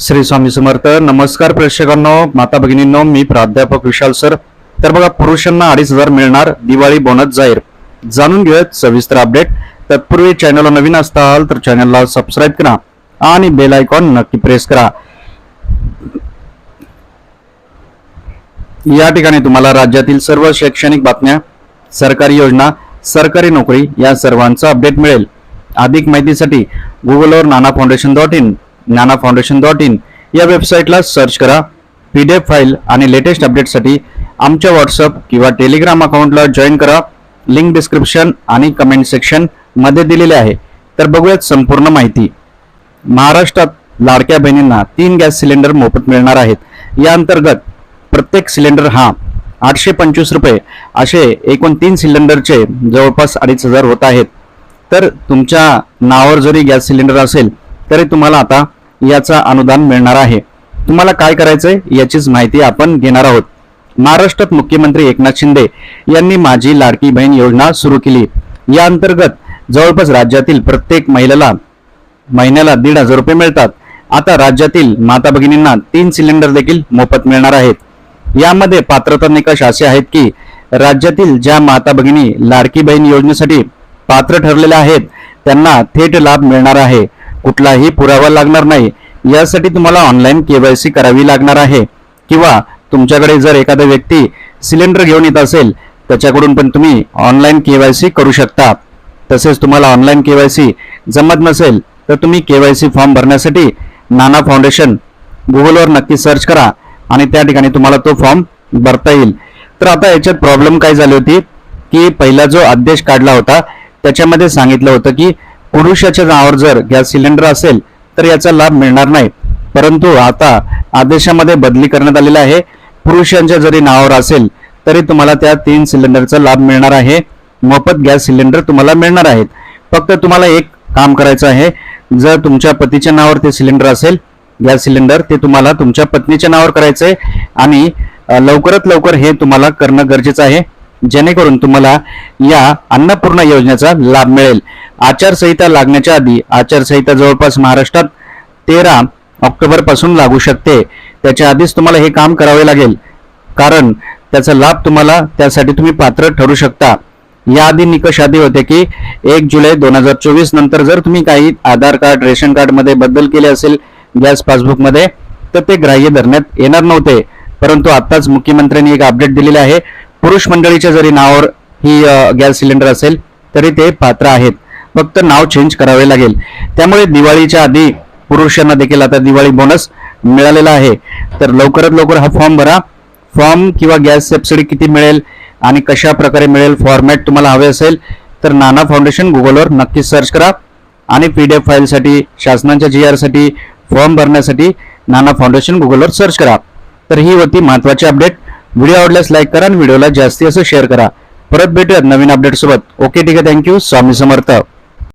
श्री स्वामी समर्थ. नमस्कार प्रेक्षकांनो माता भगिनींनो मी प्राध्यापक विशाल सर. तर बघा पुरुषांना अडीच हजार मिळणार दिवाळी बोनस जाहीर. जाणून घेऊयात सविस्तर अपडेट तत्पूर्वी चॅनलला नवीन असताल तर चॅनलला सबस्क्राईब करा आणि बेल आयकॉन नक्की प्रेस करा. या ठिकाणी तुम्हाला राज्यातील सर्व शैक्षणिक बातम्या सरकारी योजना सरकारी नोकरी या सर्वांचा अपडेट मिळेल. अधिक माहितीसाठी गुगलवर Nana foundation dot in Nana foundation dot in या वेबसाईटला सर्च करा. पी डी एफ फाईल आणि लेटेस्ट अपडेटसाठी आमच्या व्हॉट्सअप किंवा टेलिग्राम अकाउंटला जॉईन करा. लिंक डिस्क्रिप्शन आणि कमेंट सेक्शनमध्ये दिलेले आहे. तर बघूयात संपूर्ण माहिती. महाराष्ट्रात लाडक्या बहिणींना तीन गॅस सिलेंडर मोफत मिळणार आहेत. या अंतर्गत प्रत्येक सिलेंडर हा आठशे पंचवीस रुपये असे एकूण तीन सिलेंडरचे जवळपास अडीच हजार होत आहेत. तर तुमच्या नावावर जरी गॅस सिलेंडर असेल तरी तुम्हाला आता याचा अनुदान मिळणार आहे. तुम्हाला काय करायचंय? याचीच माहिती आपण घेणार आहोत. महाराष्ट्रात मुख्यमंत्री एकनाथ शिंदे यांनी माझी लाडकी बहीण योजना सुरू केली. या अंतर्गत जवळपास राज्यातील प्रत्येक महिलेला महिन्याला दीड हजार रुपये मिळतात. आता राज्यातील माता भगिनींना तीन सिलेंडर देखील मोफत मिळणार आहेत. यामध्ये पात्रता निकष असे आहेत की राज्यातील ज्या माता भगिनी लाडकी बहीण योजनेसाठी पात्र ठरलेल्या आहेत त्यांना थेट लाभ मिळणार आहे. कुठलाही पुरावा लागणार नाही. यासाठी तुम्हाला ऑनलाईन केवायसी करावी लागणार आहे. किंवा तुमच्याकडे जर एखादा व्यक्ती सिलेंडर घेऊन येत असेल त्याच्याकडून पण तुम्ही ऑनलाईन केवायसी करू शकता. तसेच तुम्हाला ऑनलाईन केवायसी जमत नसेल तर तुम्ही केवायसी फॉर्म भरण्यासाठी नाना फाउंडेशन गुगलवर नक्की सर्च करा आणि त्या ठिकाणी तुम्हाला तो फॉर्म भरता येईल. तर आता याच्यात प्रॉब्लेम काय झाली होती की पहिला जो आदेश काढला होता त्याच्यामध्ये सांगितलं होतं की पुरुषाच्या नावावर जर गॅस सिलेंडर असेल तर याचा लाभ मिळणार नाही. परंतु आता आदेशामध्ये बदली करण्यात आलेला आहे. पुरुषांच्या जरी नावावर असेल तरी तुम्हाला त्या तीन सिलेंडरचा लाभ मिळणार आहे. मोफत गॅस सिलेंडर तुम्हाला मिळणार आहेत. फक्त तुम्हाला एक काम करायचं आहे. जर तुमच्या पतीच्या नावावर ते सिलेंडर असेल गॅस सिलेंडर ते तुम्हाला तुमच्या पत्नीच्या नावावर करायचंय. आणि लवकरात लवकर हे तुम्हाला करणं गरजेचं आहे. जेणेकरून तुम्हाला या अन्नपूर्णा योजनेचा लाभ मिळेल. आचारसंहिता लागण्याच्या आधी आचारसंहिता जवळपास महाराष्ट्रात तेरा ऑक्टोबरपासून लागू शकते. त्याच्या आधीच तुम्हाला हे काम करावे लागेल. कारण त्याचा लाभ तुम्हाला त्यासाठी तुम्ही पात्र ठरू शकता. याआधी निकष आधी होते की एक जुलै दोन हजार चोवीस नंतर जर तुम्ही काही आधार कार्ड रेशन कार्डमध्ये बदल केले असेल गॅस पासबुकमध्ये तर ते ग्राह्य धरण्यात येणार नव्हते. परंतु आताच मुख्यमंत्र्यांनी एक अपडेट दिलेला आहे. पुरुष मंडळीच्या जरी नावावर ही गॅस सिलेंडर असेल तरी ते पात्र आहेत. फक्त नाव चेंज करावे लागेल. त्यामुळे दिवाळीच्या आधी पुरुषांना देखील आता दिवाळी बोनस मिळालेला आहे. तर लवकरात लवकर हा फॉर्म भरा. फॉर्म किंवा गॅस सबसिडी किती मिळेल आणि कशा प्रकारे मिळेल फॉर्मॅट तुम्हाला हवे असेल तर नाना फाउंडेशन गुगलवर नक्की सर्च करा. आणि पी डी एफ फाईलसाठी शासनाच्या जी आरसाठी फॉर्म भरण्यासाठी नाना फाउंडेशन गुगलवर सर्च करा. तर ही होती महत्वाची अपडेट व्हिडिओ आवडल्यास लाईक करा आणि व्हिडिओला जास्ती असं शेअर करा. परत भेटूयात नवीन अपडेट सोबत. ओके ठीक आहे. Thank you Swami Samarth.